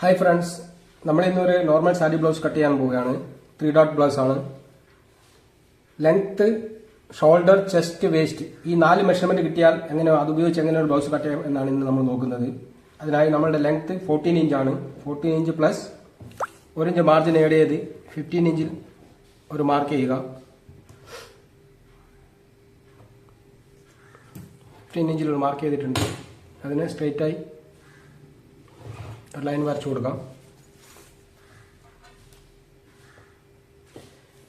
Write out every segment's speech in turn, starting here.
Hi friends നമ്മൾ ഇന്നൊരു normal sari blouse cut ചെയ്യാൻ പോവുകയാണ്. ത്രീ ഡോട്ട് ബ്ലൗസ് ആണ്. ലെങ്ത് ഷോൾഡർ ചെസ്റ്റ് വേസ്റ്റ് ഈ നാല് മെഷർമെന്റ് കിട്ടിയാൽ എങ്ങനെ അത് ഉപയോഗിച്ച് എങ്ങനെ ഒരു ബ്ലൗസ് കട്ട് ചെയ്യാം എന്നാണ് ഇന്ന് നമ്മൾ നോക്കുന്നത്. അതിനായി നമ്മളുടെ ലെങ്ത് ഫോർട്ടീൻ ആണ്. ഫോർട്ടീൻ ഇഞ്ച് പ്ലസ് ഒരു ഇഞ്ച് മാർജിൻ ഏഡ് ചെയ്ത് ഫിഫ്റ്റീൻ ഇഞ്ചിൽ ഒരു മാർക്ക് ചെയ്യുക. ഫിഫ്റ്റീൻ ഇഞ്ചിൽ ഒരു മാർക്ക് ചെയ്തിട്ടുണ്ട്. അതിനെ സ്ട്രെയിറ്റ് ആയി ഒരു ലൈൻ വരച്ചു കൊടുക്കാം.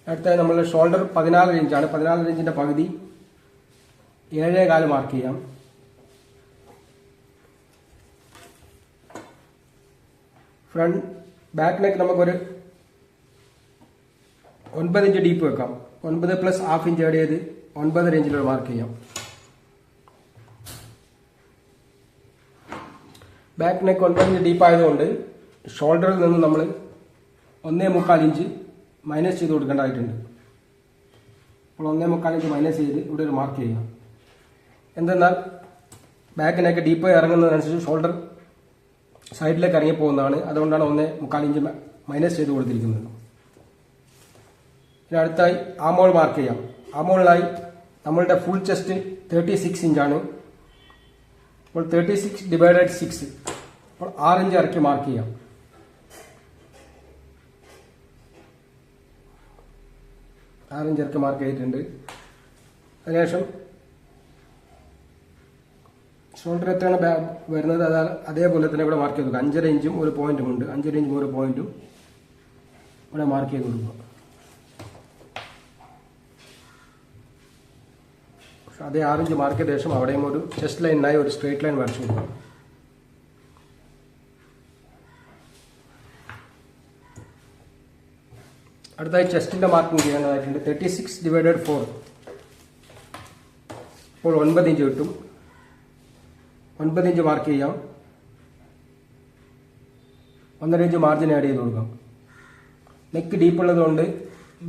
അടുത്തായി നമ്മൾ ഷോൾഡർ പതിനാല് ഇഞ്ചാണ് പതിനാല് ഇഞ്ചിന്റെ പകുതി ഏഴേ കാൽ മാർക്ക് ചെയ്യാം. ഫ്രണ്ട് ബാക്ക് നെക്ക് നമുക്കൊരു ഒൻപത് ഇഞ്ച് ഡീപ്പ് വെക്കാം. ഒൻപത് പ്ലസ് ഹാഫ് ഇഞ്ച് ഏടിയത് ഒൻപതര ഇഞ്ചിൽ മാർക്ക് ചെയ്യാം. ബാക്ക് നെക്ക് ഒൻപത് ഇഞ്ച് ആയതുകൊണ്ട് ഷോൾഡറിൽ നിന്ന് നമ്മൾ ഒന്നേ മുക്കാൽ ഇഞ്ച് മൈനസ് ചെയ്ത് കൊടുക്കേണ്ടതായിട്ടുണ്ട്. അപ്പോൾ ഒന്നേ മുക്കാൽ ഇഞ്ച് മൈനസ് ചെയ്ത് ഇവിടെ ഒരു മാർക്ക് ചെയ്യുക. എന്തെന്നാൽ ബാക്ക് നെക്ക് ഡീപ്പ് ഇറങ്ങുന്നതനുസരിച്ച് ഷോൾഡർ സൈഡിലേക്ക് ഇറങ്ങി പോകുന്നതാണ്. അതുകൊണ്ടാണ് ഒന്നേ മുക്കാൽ ഇഞ്ച് മൈനസ് ചെയ്ത് കൊടുത്തിരിക്കുന്നത്. ഇനി അടുത്തായി ആമോൾ മാർക്ക് ചെയ്യാം. ആമോളിലായി നമ്മളുടെ ഫുൾ ചെസ്റ്റ് തേർട്ടി സിക്സ് ഇഞ്ചാണ് അപ്പോൾ തേർട്ടി സിക്സ് ഡിവൈഡഡ് സിക്സ് അപ്പോൾ ആറഞ്ച് ഇറക്കി മാർക്ക് ചെയ്യാം. ആറഞ്ച് ഇറക്കി മാർക്ക് ചെയ്തിട്ടുണ്ട്. അതിനുശേഷം ഷോൾഡർ എത്രയാണ് വരുന്നത്? അതാ അതേപോലെ തന്നെ ഇവിടെ മാർക്ക് ചെയ്ത് കൊടുക്കുക. അഞ്ചര ഇഞ്ചും ഒരു പോയിന്റും ഉണ്ട്. അഞ്ചര ഇഞ്ചും ഒരു പോയിന്റും ഇവിടെ മാർക്ക് ചെയ്ത് കൊടുക്കുക. അതേ ആറിഞ്ച് മാർക്ക് ശേഷം അവിടെയും ഒരു ചെസ്റ്റ് ലൈനായി ഒരു സ്ട്രേറ്റ് ലൈൻ വരച്ചു കൊടുക്കണം അടുത്തായി ചെസ്റ്റിന്റെ മാർക്കിംഗ് ചെയ്യേണ്ടതായിട്ടുണ്ട് തേർട്ടി സിക്സ് ഡിവൈഡഡ് ഫോർ അപ്പോൾ ഒൻപത് ഇഞ്ച് കിട്ടും. ഒൻപത് ഇഞ്ച് മാർക്ക് ചെയ്യാം. ഒന്നര ഇഞ്ച് മാർജിൻ ആഡ് ചെയ്ത് കൊടുക്കാം. നെക്ക് ഡീപ്പ് ഉള്ളതുകൊണ്ട്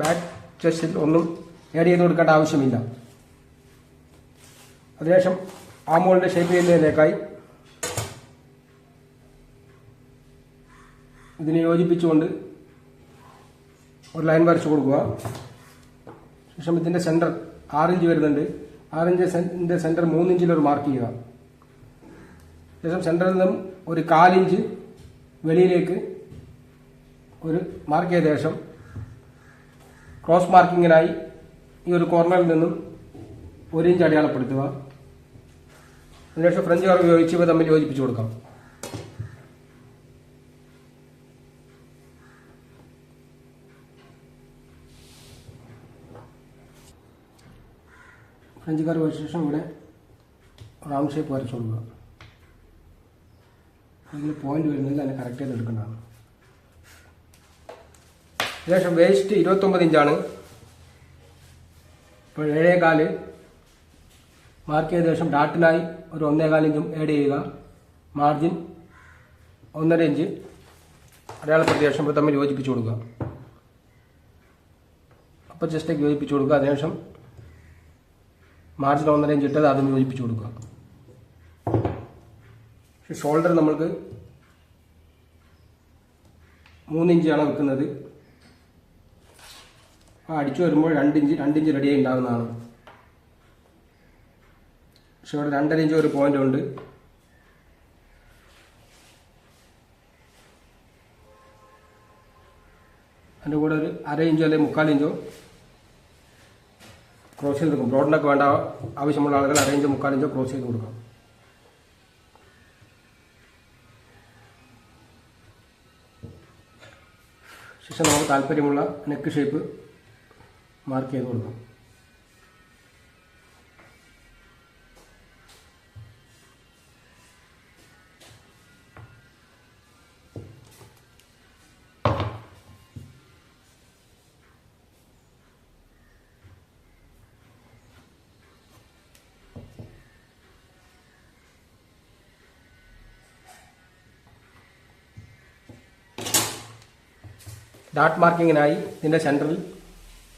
ബാക്ക് ചെസ്റ്റിൽ ഒന്നും ആഡ് ചെയ്ത് കൊടുക്കേണ്ട ആവശ്യമില്ല. അതിനുശേഷം ആമോളിന്റെ ഷേപ്പ് ചെയ്യുന്നതിനേക്കായി ഇതിനെ യോജിപ്പിച്ചുകൊണ്ട് ഒരു ലൈൻ വരച്ചു കൊടുക്കുക. ശേഷം ഇതിന്റെ സെന്റർ ആറിഞ്ച് വരുന്നുണ്ട്. ആറിഞ്ചിന്റെ സെന്റർ മൂന്നിഞ്ചിൽ ഒരു മാർക്ക് ചെയ്യുക. ശേഷം സെന്ററിൽ നിന്നും ഒരു കാലിഞ്ച് വെളിയിലേക്ക് ഒരു മാർക്ക് ചെയ്ത ശേഷം ക്രോസ് മാർക്കിങ്ങിനായി ഈ ഒരു കോർണറിൽ നിന്നും ഒരു ഇഞ്ച് അടയാളപ്പെടുത്തുക. അതിനുശേഷം ഫ്രഞ്ച് കാർ ഉപയോഗിച്ച് ഇവ തമ്മിൽ യോജിപ്പിച്ചു കൊടുക്കാം. ഫ്രഞ്ച് കറി വെച്ച ശേഷം ഇവിടെ റൗണ്ട് ഷേപ്പ് വരച്ചു കൊടുക്കുക. അതിൽ പോയിന്റ് വരുന്നില്ല അതിനെ കറക്റ്റ് ചെയ്ത് എടുക്കേണ്ടതാണ്. ശേഷം വേസ്റ്റ് ഇരുപത്തൊമ്പത് ഇഞ്ചാണ് ഇപ്പോൾ ഏഴേകാൽ മാർക്ക് ചെയ്ത ശേഷം ഡാട്ടിലായി ഒരു ഒന്നേകാൽ ഇഞ്ചും ആഡ് ചെയ്യുക. മാർജിൻ ഒന്നര ഇഞ്ച് അടയാളപ്പെടുത്തിയ ശേഷം തമ്മിൽ യോജിപ്പിച്ചു കൊടുക്കുക. അപ്പോൾ ജസ്റ്റേക്ക് യോജിപ്പിച്ചു കൊടുക്കുക. അതിനുശേഷം മാർജിൻ ഒന്നര ഇഞ്ച് ഇട്ടത് അതും യോജിപ്പിച്ചു കൊടുക്കുക. ഷോൾഡർ നമ്മൾക്ക് മൂന്നിഞ്ചാണ് വെക്കുന്നത്. അടിച്ചു വരുമ്പോൾ രണ്ടിഞ്ച് രണ്ടിഞ്ച് റെഡിയായി ഉണ്ടാകുന്നതാണ്. പക്ഷെ ഇവിടെ രണ്ടര ഇഞ്ച് ഒരു പോയിന്റ് ഉണ്ട്. അതിന്റെ കൂടെ ഒരു അര ഇഞ്ചോ അല്ലെങ്കിൽ മുക്കാൽ ഇഞ്ചോ ക്രോസ് ചെയ്ത് കൊടുക്കും. ബ്രോഡിനൊക്കെ വേണ്ട ആവശ്യമുള്ള ആളുകൾ അരയിഞ്ചോ ഇഞ്ചോ ക്രോസ് ചെയ്ത് കൊടുക്കാം. ശേഷം നമുക്ക് താല്പര്യമുള്ള നെക്ക് ഷേപ്പ് മാർക്ക് ചെയ്ത് കൊടുക്കാം. ഡാട്ട് മാർക്കിങ്ങിനായി ഇതിന്റെ സെന്ററിൽ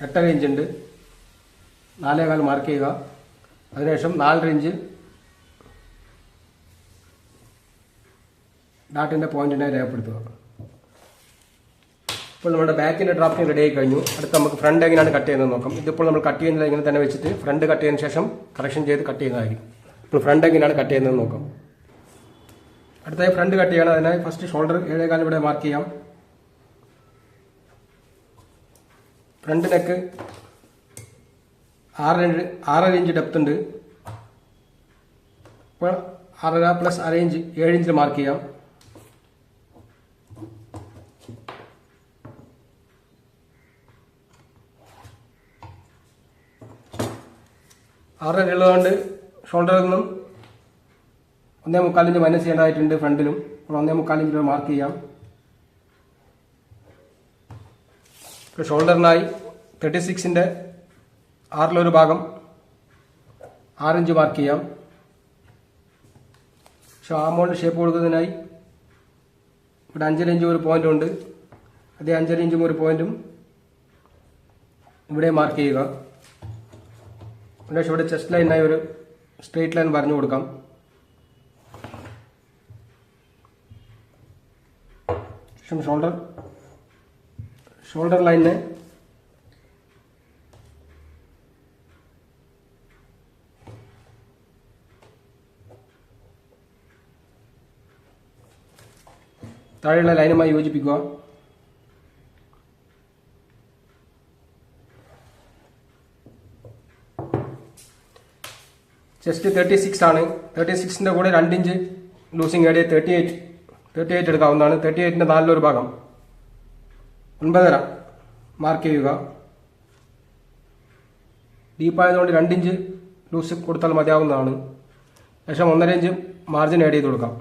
എട്ടര ഉണ്ട്. നാലേകാൽ മാർക്ക് ചെയ്യുക. അതിനുശേഷം നാലര ഇഞ്ച് ഡാട്ടിന്റെ പോയിന്റിനെ രേഖപ്പെടുത്തുക. ഇപ്പോൾ നമ്മുടെ ബാക്കിന്റെ ഡ്രാഫ്റ്റിംഗ് റെഡി ആയി കഴിഞ്ഞു. അടുത്ത് നമുക്ക് ഫ്രണ്ട് എങ്ങനെയാണ് കട്ട് ചെയ്യുന്നത് നോക്കാം. ഇതിപ്പോൾ നമ്മൾ കട്ട് ചെയ്യുന്നത് ഇങ്ങനെ തന്നെ വെച്ചിട്ട് ഫ്രണ്ട് കട്ട് ചെയ്തതിന് ശേഷം കറക്ഷൻ ചെയ്ത് കട്ട് ചെയ്യുന്നതായിരിക്കും. ഇപ്പോൾ ഫ്രണ്ട് എങ്ങനെയാണ് കട്ട് ചെയ്യുന്നത് നോക്കാം. അടുത്തായി ഫ്രണ്ട് കട്ട് ചെയ്യണം. അതിനായി ഫസ്റ്റ് ഷോൾഡർ ഏഴേകാലം ഇവിടെ മാർക്ക് ചെയ്യാം. ഫ്രണ്ട് നെക്ക് ആറ് ഇഞ്ച് ആറര ഇഞ്ച് ഡെപ്ത് ഉണ്ട്. ഇപ്പോൾ ആറര പ്ലസ് അര ഇഞ്ച് ഏഴ് ഇഞ്ചിൽ മാർക്ക് ചെയ്യാം. ആറര ഉള്ളതുകൊണ്ട് ഷോൾഡറിൽ നിന്നും ഒന്നേ മുക്കാലിഞ്ച് മൈനസ് ചെയ്യേണ്ടതായിട്ടുണ്ട് ഫ്രണ്ടിലും അപ്പോൾ ഒന്നേ മുക്കാലിഞ്ച് മാർക്ക് ചെയ്യാം. ഷോൾഡറിനായി തേർട്ടി സിക്സിന്റെ ആറിലൊരു ഭാഗം ആറിഞ്ച് മാർക്ക് ചെയ്യാം. പക്ഷെ ആമോളിന് ഷേപ്പ് കൊടുക്കുന്നതിനായി ഇവിടെ അഞ്ചര ഇഞ്ചും ഒരു പോയിന്റ് ഉണ്ട്. അതേ അഞ്ചര ഇഞ്ചും ഒരു പോയിന്റും ഇവിടെ മാർക്ക് ചെയ്യുക. പക്ഷേ ഇവിടെ ചെസ്റ്റ് ലൈനായി ഒരു സ്ട്രെയിറ്റ് ലൈൻ പറഞ്ഞു കൊടുക്കാം. ഷോൾഡർ ഷോൾഡർ ലൈനിനെ താഴെയുള്ള ലൈനുമായി യോജിപ്പിക്കുക. ചെസ്റ്റ് തേർട്ടി സിക്സ് ആണ്. തേർട്ടി സിക്സിന്റെ കൂടെ രണ്ട് ഇഞ്ച് ലൂസിങ് ഏടിയ തേർട്ടി എയ്റ്റ് തേർട്ടി എയ്റ്റ് എടുക്കാവുന്നതാണ്. തേർട്ടി എയ്റ്റിന്റെ നാലിലൊരു ഭാഗം. ഒൻപതര. മാർക്ക് ചെയ്യുക. ഡീപ്പായതുകൊണ്ട് രണ്ടിഞ്ച് ലൂസ് കൊടുത്താൽ മതിയാവുന്നതാണ്. ശേഷം ഒന്നര ഇഞ്ച് മാർജിൻ ആഡ് ചെയ്ത് കൊടുക്കാം.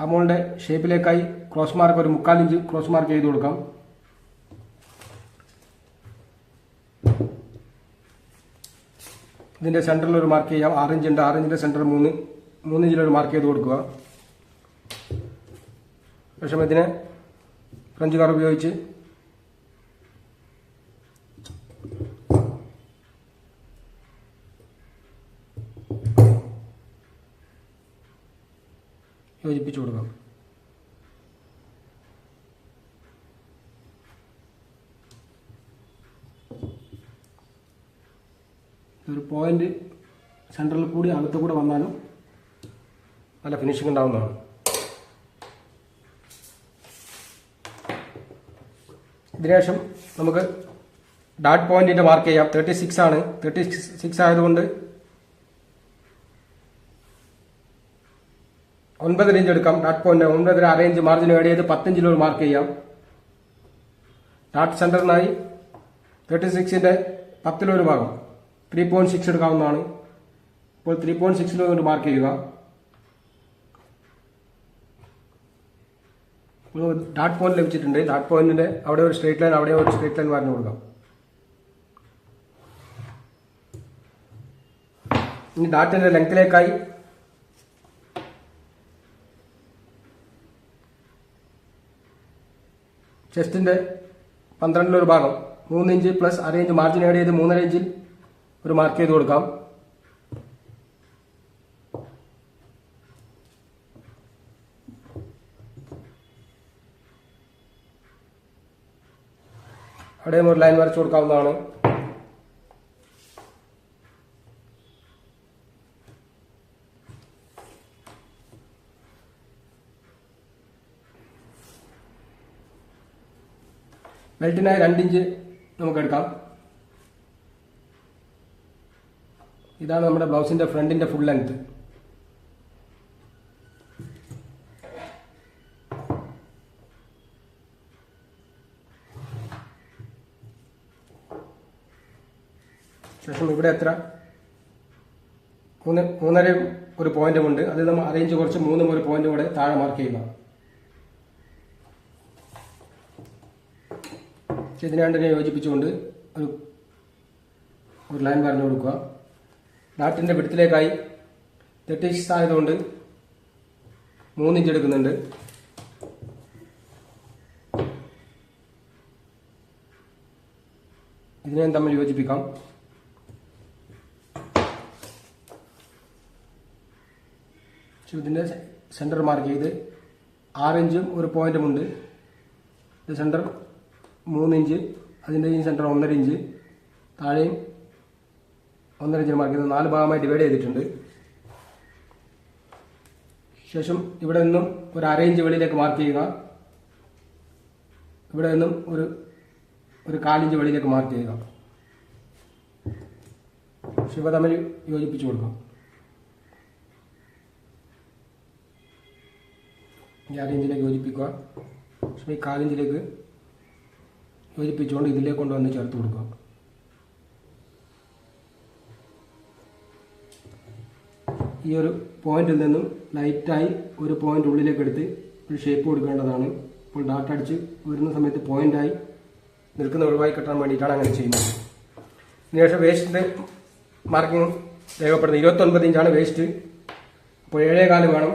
അമോളിന്റെ ഷേപ്പിലേക്കായി ക്രോസ് മാർക്ക് ഒരു മുക്കാൽ ഇഞ്ച് ക്രോസ് മാർക്ക് ചെയ്ത് കൊടുക്കാം. ഇതിന്റെ സെന്ററിൽ ഒരു മാർക്ക് ചെയ്യാം. ആറിഞ്ച് ഉണ്ട് ആറിഞ്ചിന്റെ സെന്റർ മൂന്ന് മൂന്നിഞ്ചിലൊരു മാർക്ക് ചെയ്ത് കൊടുക്കുക. ശേഷം ഇതിനെ ഫ്രഞ്ച് കാർ ഉപയോഗിച്ച്. യോജിപ്പിച്ചു കൊടുക്കാം. ഒരു പോയിന്റ് സെൻട്രലിൽ കൂടി അകത്തു കൂടെ വന്നാലും നല്ല ഫിനിഷിംഗ് ഉണ്ടാവുന്നതാണ്. ഇതിനുശേഷം നമുക്ക് ഡാട്ട് പോയിന്റിന്റെ മാർക്ക് ചെയ്യാം. തേർട്ടി സിക്സ് ആണ്. തേർട്ടി സിക്സ് ആയതുകൊണ്ട് ഒൻപത് ഇഞ്ച് എടുക്കാം. ഡാട്ട് പോയിന്റ് ഒൻപതര ഇഞ്ച് മാർജിൻ ആഡ് ചെയ്ത് പത്തഞ്ചിൽ ഒരു മാർക്ക് ചെയ്യാം. ഡാട്ട് സെന്ററിനായി തേർട്ടി സിക്സിന്റെ പത്തിലൊരു ഭാഗം. ത്രീ പോയിന്റ് സിക്സ് എടുക്കാവുന്നതാണ്. ഇപ്പോൾ ത്രീ പോയിന്റ് സിക്സിൽ ഒരു മാർക്ക് ചെയ്യുക. ഡാട്ട് പോയിന്റ് ലഭിച്ചിട്ടുണ്ട്. ഡാട്ട് പോയിന്റിന്റെ അവിടെ ഒരു സ്ട്രേറ്റ് ലൈൻ അവിടെ ഒരു സ്ട്രേറ്റ് ലൈൻ വരഞ്ഞു കൊടുക്കാം. ഇനി ഡാറ്റിന്റെ ലെങ്ത്തിലേക്കായി ചെസ്റ്റിന്റെ പന്ത്രണ്ടിലൊരു ഭാഗം. മൂന്ന് ഇഞ്ച് പ്ലസ് അര ഇഞ്ച് മാർജിൻ ആഡ് ചെയ്ത് മൂന്നര ഇഞ്ചിൽ ഒരു മാർക്ക് ചെയ്ത് കൊടുക്കാം. അവിടെയും ഒരു ലൈൻ വരച്ചു കൊടുക്കാവുന്നതാണ്. ബെൽറ്റിനായി രണ്ടിഞ്ച് നമുക്ക് എടുക്കാം. ഇതാണ് നമ്മുടെ ബ്ലൗസിന്റെ ഫ്രണ്ടിന്റെ ഫുൾ ലെങ്ത് ശേഷം ഇവിടെ എത്ര? മൂന്ന് മൂന്നര ഒരു പോയിന്റും ഉണ്ട്. അത് നമ്മൾ അറേഞ്ച് കുറച്ച് മൂന്നും ഒരു പോയിന്റും കൂടെ താഴെ മാർക്ക് ചെയ്യുക. ഇതിനെ യോജിപ്പിച്ചുകൊണ്ട് ഒരു ഒരു ലൈൻ പറഞ്ഞു കൊടുക്കുക. ഡാറ്റിന്റെ വിടത്തിലേക്കായി തേർട്ടി ആയതുകൊണ്ട് മൂന്നിഞ്ച് എടുക്കുന്നുണ്ട്. ഇതിനെ തമ്മിൽ യോജിപ്പിക്കാം. പക്ഷെ ഇതിന്റെ സെന്റർ മാർക്ക് ചെയ്ത് ആറ് ഇഞ്ചും ഒരു പോയിന്റും ഉണ്ട്. ഇത് സെന്റർ മൂന്ന് ഇഞ്ച് അതിന്റെ ഈ സെന്റർ ഒന്നര ഇഞ്ച്. താഴെയും ഒന്നര ഇഞ്ച് മാർക്ക് ചെയ്ത് നാല് ഭാഗമായി ഡിവൈഡ് ചെയ്തിട്ടുണ്ട്. ശേഷം ഇവിടെ നിന്നും ഒരു അര ഇഞ്ച് വെളിയിലേക്ക് മാർക്ക് ചെയ്യുക. ഇവിടെ നിന്നും ഒരു ഒരു കാലിഞ്ച് വെളിയിലേക്ക് മാർക്ക് ചെയ്യുക. ശിവ തമ്മിൽ യോജിപ്പിച്ചു കൊടുക്കാം. ഈ അര ഇഞ്ചിലേക്ക് യോജിപ്പിക്കുക. പക്ഷേ ഈ കാലിഞ്ചിലേക്ക് യോജിപ്പിച്ചുകൊണ്ട് ഇതിലേക്ക് കൊണ്ടുവന്ന് ചേർത്ത് കൊടുക്കുക. ഈ ഒരു പോയിന്റിൽ നിന്നും ലൈറ്റായി ഒരു പോയിന്റ് ഉള്ളിലേക്ക് എടുത്ത് ഒരു ഷേപ്പ് കൊടുക്കേണ്ടതാണ്. ഇപ്പോൾ ഡാർട്ട് അടിച്ച് വരുന്ന സമയത്ത് പോയിന്റായി നിൽക്കുന്ന ഒഴിവായി കിട്ടാൻ വേണ്ടിയിട്ടാണ് അങ്ങനെ ചെയ്യുന്നത്. ഇതിനുശേഷം വേസ്റ്റിന്റെ മാർക്കിംഗ് രേഖപ്പെടുന്നത് ഇരുപത്തൊൻപത് ഇഞ്ചാണ് വേസ്റ്റ്. അപ്പോൾ ഏഴേ കാലം വേണം.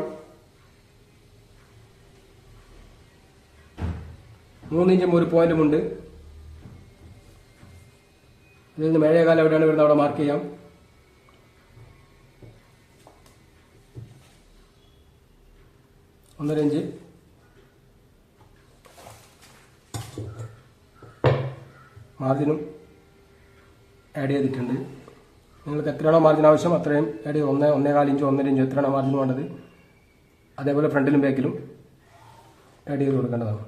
മൂന്ന് ഇഞ്ചും ഒരു പോയിന്റും ഉണ്ട്. ഇതിൽ നിന്ന് ഏഴേ കാലം എവിടെയാണ് വരുന്നത്? അവിടെ മാർക്ക് ചെയ്യാം. ഒന്നര ഇഞ്ച്. മാർജിനും ആഡ് ചെയ്തിട്ടുണ്ട്. നിങ്ങൾക്ക് എത്രയാണോ മാർജിൻ ആവശ്യം അത്രയും ആഡ് ചെയ്ത് ഒന്ന് ഒന്നേകാൽ ഇഞ്ചോ ഒന്നര ഇഞ്ചോ എത്രയാണോ മാർജിൻ വേണ്ടത് അതേപോലെ ഫ്രണ്ടിലും ബാക്കിലും ആഡ് ചെയ്ത് കൊടുക്കേണ്ടതാണ്.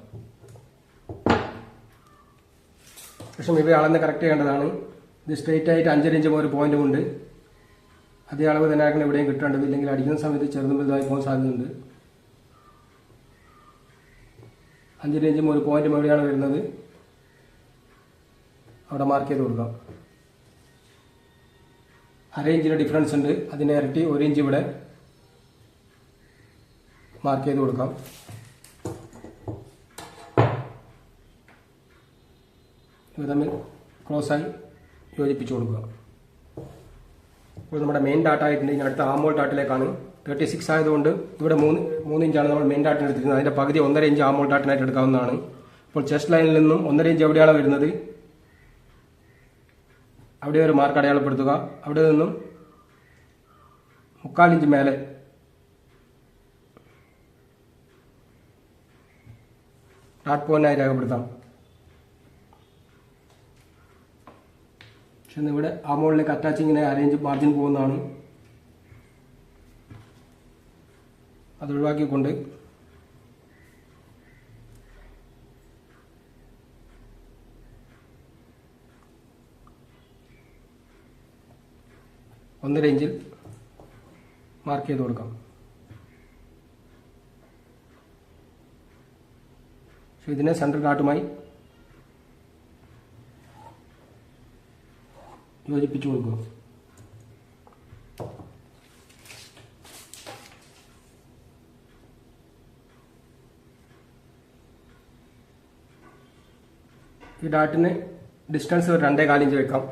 പക്ഷേ ഇവ അളന്ന് കറക്റ്റ് ചെയ്യേണ്ടതാണ്. ഇത് സ്ട്രെയിറ്റ് ആയിട്ട് അഞ്ചര ഇഞ്ചും ഒരു പോയിന്റും ഉണ്ട്. അതേ അളവ് തന്നെ ആക്കണം എവിടെയും കിട്ടേണ്ടത് ഇല്ലെങ്കിൽ അടിക്കുന്ന സമയത്ത് ചെറുതും വലുതായി പോകാൻ സാധ്യതയുണ്ട്. അഞ്ചര ഇഞ്ചും ഒരു പോയിന്റും എവിടെയാണ് വരുന്നത്? അവിടെ മാർക്ക് ചെയ്ത് കൊടുക്കാം. അര ഇഞ്ചിന് ഡിഫറൻസ് ഉണ്ട്. അതിന്റെ ഇരട്ടി ഒരു ഇഞ്ച് ഇവിടെ മാർക്ക് ചെയ്ത് കൊടുക്കാം. ഇവ തമ്മിൽ ക്ലോസായി യോജിപ്പിച്ചു കൊടുക്കുക. ഇപ്പോൾ നമ്മുടെ മെയിൻ ഡാറ്റ ആയിട്ടുണ്ട് ഇനി അടുത്ത ആമോൾ ഡാറ്റിലേക്കാണ് തേർട്ടി സിക്സ് ആയതുകൊണ്ട് ഇവിടെ മൂന്ന് മൂന്ന് ഇഞ്ചാണ് നമ്മൾ മെയിൻ ഡാറ്റിന് എടുത്തിരിക്കുന്നത്. അതിന്റെ പകുതി ഒന്നര ഇഞ്ച് ആമോൾ ഡാറ്റിനായിട്ട് എടുക്കാവുന്നതാണ്. ഇപ്പോൾ ചെസ്റ്റ് ലൈനിൽ നിന്നും ഒന്നര ഇഞ്ച് എവിടെയാണ് വരുന്നത്? അവിടെ ഒരു മാർക്ക് അടയാളപ്പെടുത്തുക. അവിടെ നിന്നും മുക്കാൽ ഇഞ്ച് മേലെ പോയിന്റ് പോയിന്റായി രേഖപ്പെടുത്താം. പക്ഷെ ഇവിടെ ആ മുകളിലേക്ക് അറ്റാച്ചിങ്ങിനെ അറേഞ്ച് മാർജിൻ പോകുന്നതാണ്. അത് ഒഴിവാക്കിക്കൊണ്ട്. ഒന്നര ഇഞ്ചിൽ മാർക്ക് ചെയ്ത് കൊടുക്കാം. ഇതിനെ സെൻട്രൽ ഡാട്ടുമായി യോജിപ്പിച്ചു കൊടുക്കുക ഈ ഡാറ്റിന് ഡിസ്റ്റൻസ് ഒരു രണ്ടേ കാലിഞ്ച് വെക്കാം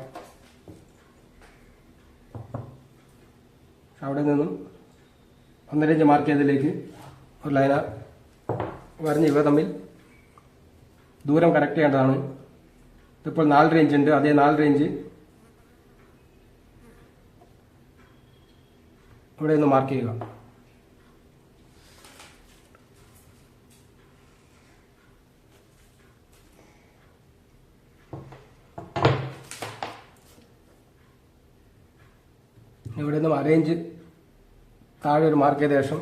അവിടെ നിന്നും ഒന്നര ഇഞ്ച് മാർക്ക് ചെയ്തതിലേക്ക് ഒരു ലൈന വരഞ്ഞ് ഇവ തമ്മിൽ ദൂരം കറക്റ്റ് ചെയ്യേണ്ടതാണ്. ഇതിപ്പോൾ നാല് റേഞ്ച് ഉണ്ട്. അതേ നാല് ഇഞ്ച് ഇവിടെ നിന്ന് മാർക്ക് ചെയ്യുക. ഇവിടെ നിന്നും അറേഞ്ച് താഴെ ഒരു മാർക്ക് ചെയ്ത ശേഷം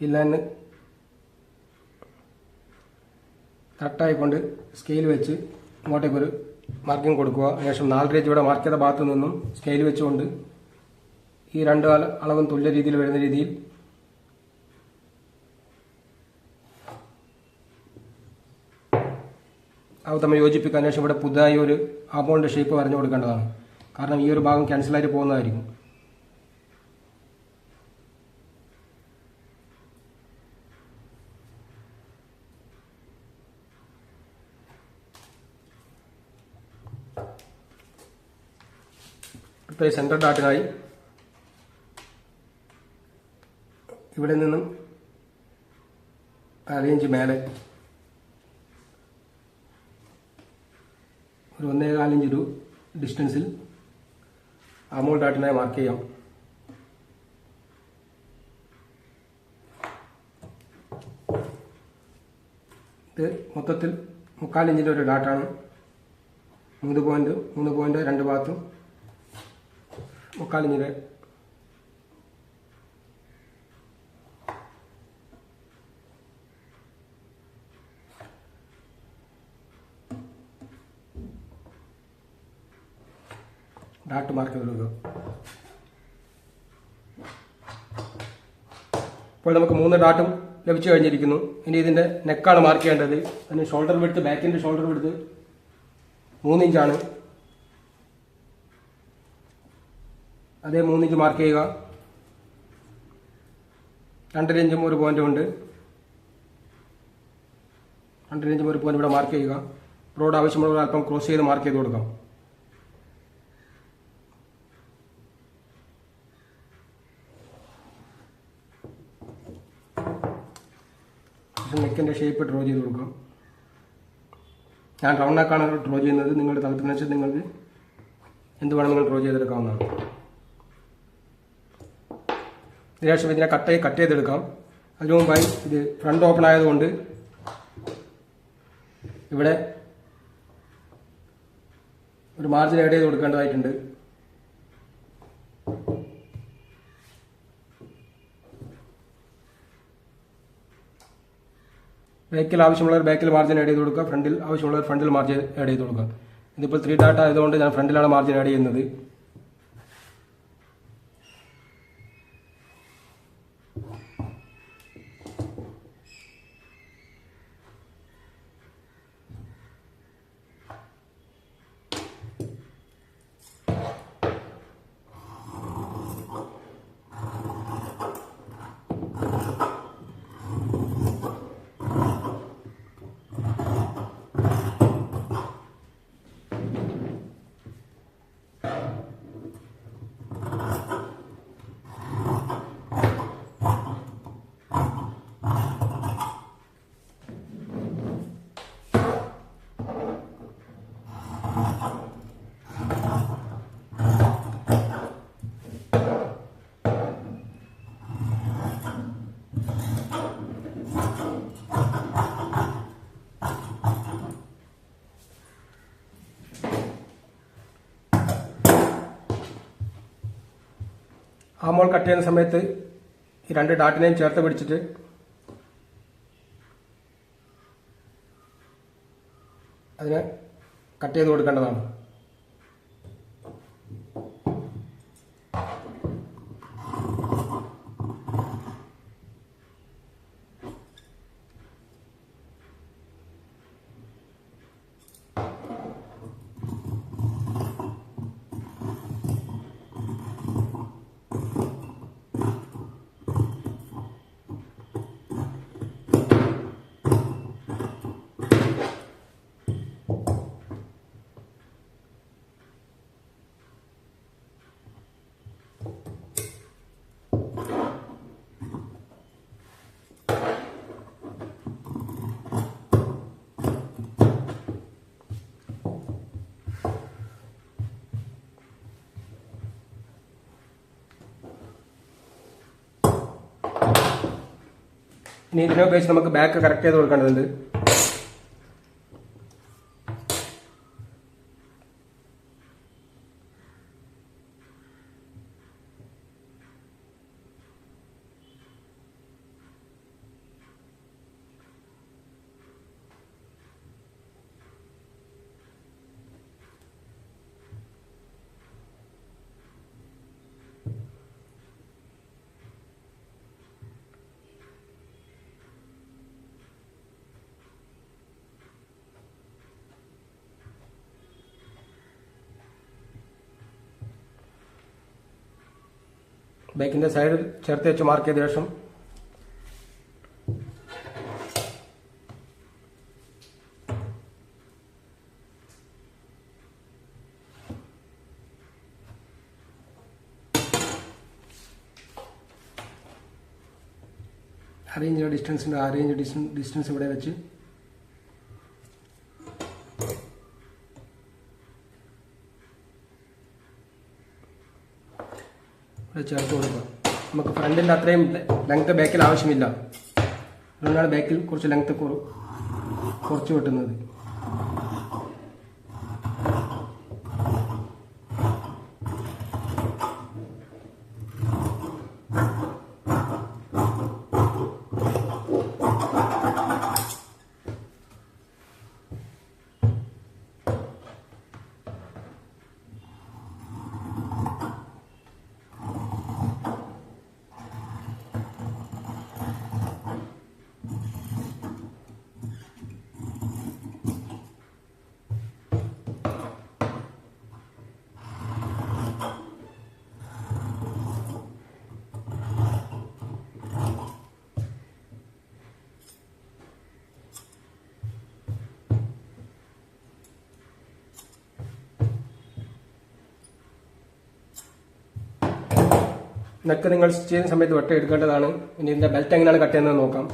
ഈ ലൈന് കട്ടായിക്കൊണ്ട് സ്കെയിൽ വെച്ച് ഇങ്ങോട്ടേക്ക് ഒരു മാർക്കിംഗ് കൊടുക്കുക. ശേഷം നാലര ഇഞ്ച് ഇവിടെ മാർക്ക് ചെയ്ത ഭാഗത്തു നിന്നും സ്കെയിൽ വെച്ചുകൊണ്ട് ഈ രണ്ട് അള- അളവും തുല്യ രീതിയിൽ വരുന്ന രീതിയിൽ അവ തമ്മിൽ യോജിപ്പിക്കാൻ ശേഷം ഇവിടെ പുതുതായി ഒരു ആമോളിന്റെ ഷേപ്പ് വരഞ്ഞു കൊടുക്കേണ്ടതാണ്. കാരണം ഈ ഒരു ഭാഗം ക്യാൻസലായിട്ട് പോകുന്നതായിരിക്കും. ഇപ്പോൾ ഈ സെൻട്രൽ ഡാറ്റിനായി ഇവിടെ നിന്നും അരയിഞ്ച് മേലെ ഒരു ഒന്നേ കാലഞ്ച് ഒരു ഡിസ്റ്റൻസിൽ അമോൾ ഡാറ്റിനായി മാർക്ക് ചെയ്യാം. ഇത് മൊത്തത്തിൽ മുക്കാലിഞ്ചിന്റെ ഒരു ഡാറ്റാണ് മൂന്ന് പോയിന്റ് മൂന്ന് പോയിന്റ് രണ്ട് ഭാഗത്തും ഇഞ്ചിന്റെ ഡാട്ട് മാർക്ക് കൊടുക്കുക. ഇപ്പോൾ നമുക്ക് മൂന്ന് ഡാട്ടും ലഭിച്ചു കഴിഞ്ഞിരിക്കുന്നു. ഇനി ഇതിന്റെ നെക്കാണ് മാർക്ക് ചെയ്യേണ്ടത്. അതിന് ഷോൾഡർ വിടുത്ത് ബാക്കിന്റെ ഷോൾഡർ വിടുത്ത് മൂന്ന് ഇഞ്ചാണ്. അതേ മൂന്നിഞ്ച് മാർക്ക് ചെയ്യുക. രണ്ടര ഇഞ്ചും ഒരു പോയിന്റും ഉണ്ട്. രണ്ടര ഇഞ്ചും ഒരു പോയിന്റ് ഇവിടെ മാർക്ക് ചെയ്യുക. റോഡ് ആവശ്യമുള്ളവർ അല്പം ക്രോസ് ചെയ്ത് മാർക്ക് ചെയ്ത് കൊടുക്കാം. നെക്കിന്റെ ഷേപ്പ് ഡ്രോ ചെയ്ത് കൊടുക്കാം. ഞാൻ റൗണ്ടാക്കാണ് ഡ്രോ ചെയ്യുന്നത്. നിങ്ങളുടെ തലത്തിനനുസരിച്ച് നിങ്ങൾക്ക് എന്ത് വേണം നിങ്ങൾ ഡ്രോ ചെയ്തെടുക്കാവുന്നതാണ്. ഇതിനുശേഷം ഇതിനെ കട്ട് ചെയ്ത് കട്ട് ചെയ്തെടുക്കാം. അതിനു മുമ്പായി ഇത് ഫ്രണ്ട് ഓപ്പൺ ആയതുകൊണ്ട് ഇവിടെ ഒരു മാർജിൻ ആഡ് ചെയ്ത് കൊടുക്കേണ്ടതായിട്ടുണ്ട്. ബാക്കിൽ ആവശ്യമുള്ളവർ ബാക്കിൽ മാർജിൻ ആഡ് ചെയ്ത് കൊടുക്കുക. ഫ്രണ്ടിൽ ആവശ്യമുള്ളവർ ഫ്രണ്ടിൽ മാർജിൻ ആഡ് ചെയ്ത് കൊടുക്കുക. ഇതിപ്പോൾ ത്രീ ഡാറ്റ ആയതുകൊണ്ട് ഞാൻ ഫ്രണ്ടിലാണ് മാർജിൻ ആഡ് ചെയ്യുന്നത്. ആ മോൾ കട്ട് ചെയ്യുന്ന സമയത്ത് ഈ രണ്ട് ഡാറ്റിനെയും ചേർത്ത് പിടിച്ചിട്ട് അതിനെ കട്ട് ചെയ്ത് കൊടുക്കേണ്ടതാണ്. ഇനി ഇതിനെ ഉപയോഗിച്ച് നമുക്ക് ബാക്ക് കറക്റ്റ് ചെയ്ത് കൊടുക്കേണ്ടതുണ്ട്. ബാക്കിന്റെ സൈഡിൽ ചേർത്ത് വെച്ച് മാർക്ക് ചെയ്ത ശേഷം അറേഞ്ച് ഡിസ്റ്റൻസിന്റെ അറേഞ്ച് ഡിസ്റ്റൻസ് ഇവിടെ വെച്ച് ഇവിടെ ചേർത്ത് കൊടുക്കുക. നമുക്ക് ഫ്രണ്ടിന്റെ അത്രയും ലെങ്ത്ത് ബാക്കിൽ ആവശ്യമില്ല. അതുകൊണ്ടാണ് ബാക്കിൽ കുറച്ച് ലെങ്ത്ത് കുറച്ച് വെട്ടുന്നത്. നെക്ക് നിങ്ങൾ സ്റ്റിച്ച് ചെയ്യുന്ന സമയത്ത് വെട്ടം എടുക്കേണ്ടതാണ്. ഇനി ഇതിന്റെ ബെൽറ്റ് എങ്ങനെയാണ് കട്ട് ചെയ്യുന്നത് നോക്കാം.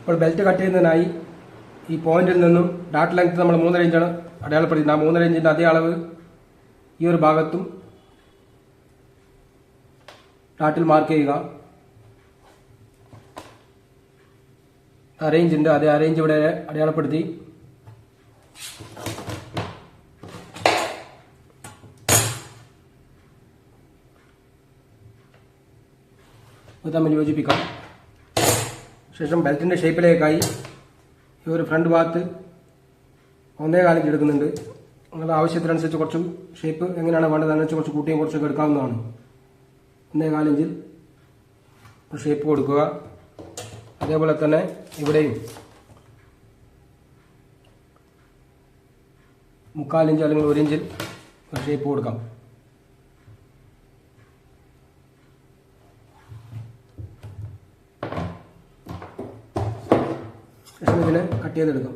അപ്പോൾ ബെൽറ്റ് കട്ട് ചെയ്യുന്നതിനായി ഈ പോയിന്റിൽ നിന്നും ഡാട്ട് ലെങ്ത് നമ്മൾ മൂന്നര ഇഞ്ചാണ് അടയാളപ്പെടുത്തുന്നത് ആ മൂന്നര ഇഞ്ചിന്റെ അതേ അളവ് ഈ ഒരു ഭാഗത്തും ഡാട്ടിൽ മാർക്ക് ചെയ്യുക. അറേഞ്ച് ഉണ്ട് അതേ അറേഞ്ച് ഇവിടെ അടയാളപ്പെടുത്തി. ഇത് തമ്മിൽ യോജിപ്പിക്കാം. ശേഷം ബെൽറ്റിന്റെ ഷേപ്പിലേക്കായി ഈ ഒരു ഫ്രണ്ട് ഭാഗത്ത് ഒന്നേ കാലിഞ്ച് എടുക്കുന്നുണ്ട്. നിങ്ങളുടെ ആവശ്യത്തിനനുസരിച്ച് കുറച്ചും ഷേപ്പ് എങ്ങനെയാണ് വേണ്ടത് അതിനനുസരിച്ച് കുറച്ച് കൂട്ടിയും കുറച്ചൊക്കെ എടുക്കാവുന്നതാണ്. ഒന്നേ കാലിഞ്ചിൽ ഷേപ്പ് കൊടുക്കുക. അതേപോലെ തന്നെ ഇവിടെയും മുക്കാലിഞ്ച് അല്ലെങ്കിൽ ഒരു ഇഞ്ചിൽ ഷേപ്പ് കൊടുക്കാം. ശേഷം ഇതിനെ കട്ട് ചെയ്തെടുക്കാം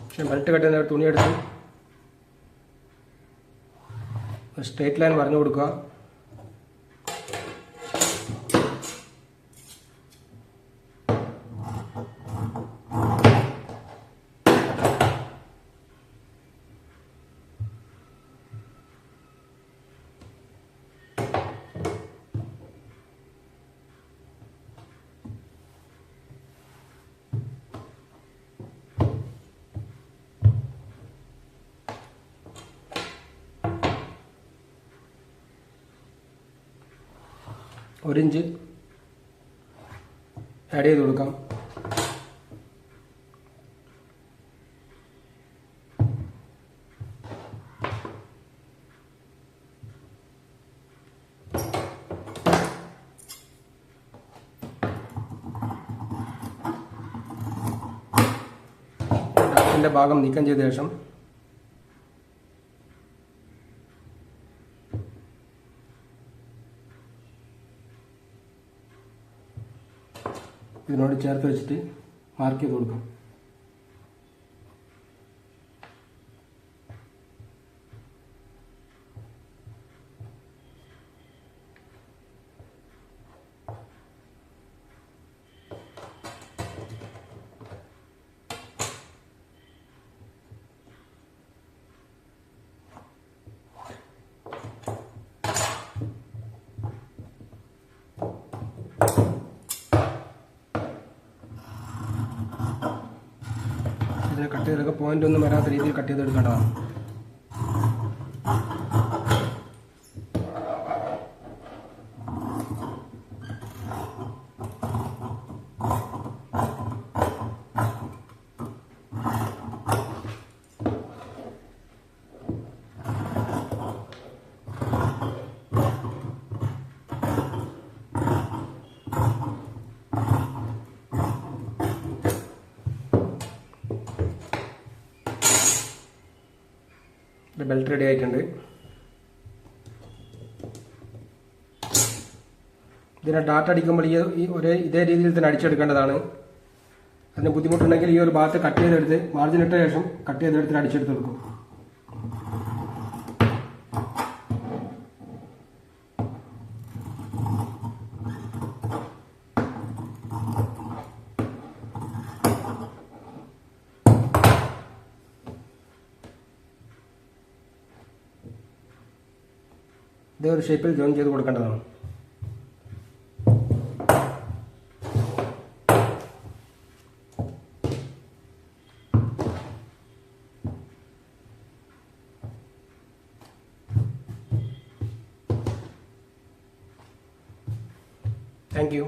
പക്ഷേ ബെൽറ്റ് കട്ട് ചെയ്യുന്ന തുണിയെടുത്ത് സ്ട്രേറ്റ് ലൈൻ പറഞ്ഞു കൊടുക്കുക. ഒരു ആഡ് ചെയ്ത് കൊടുക്കാം. ഭാഗം നീക്കം ചെയ്ത ശേഷം ഇതിനോട് ചേർത്ത് വെച്ചിട്ട് മാർക്ക് ചെയ്ത് കൊടുക്കാം ഇതിനെ കട്ട് ചെയ്തൊക്കെ പോയിന്റ് ഒന്നും വരാത്ത രീതിയിൽ കട്ട് ചെയ്തെടുക്കേണ്ടതാണ്. ബെൽറ്റ് റെഡി ആയിട്ടുണ്ട്. ഇതിനെ ഡാറ്റ അടിക്കുമ്പോൾ ഈ ഒരേ ഇതേ രീതിയിൽ തന്നെ അടിച്ചെടുക്കേണ്ടതാണ്. അതിന് ബുദ്ധിമുട്ടുണ്ടെങ്കിൽ ഈ ഒരു ഭാഗത്ത് കട്ട് ചെയ്തെടുത്ത് മാർജിൻ ഇട്ട ശേഷം കട്ട് ചെയ്തെടുത്തിട്ട് അടിച്ചെടുത്ത് കൊടുക്കും. ഒരു ഷേപ്പിൽ ജോയിൻ ചെയ്ത് കൊടുക്കേണ്ടതാണ്. Thank U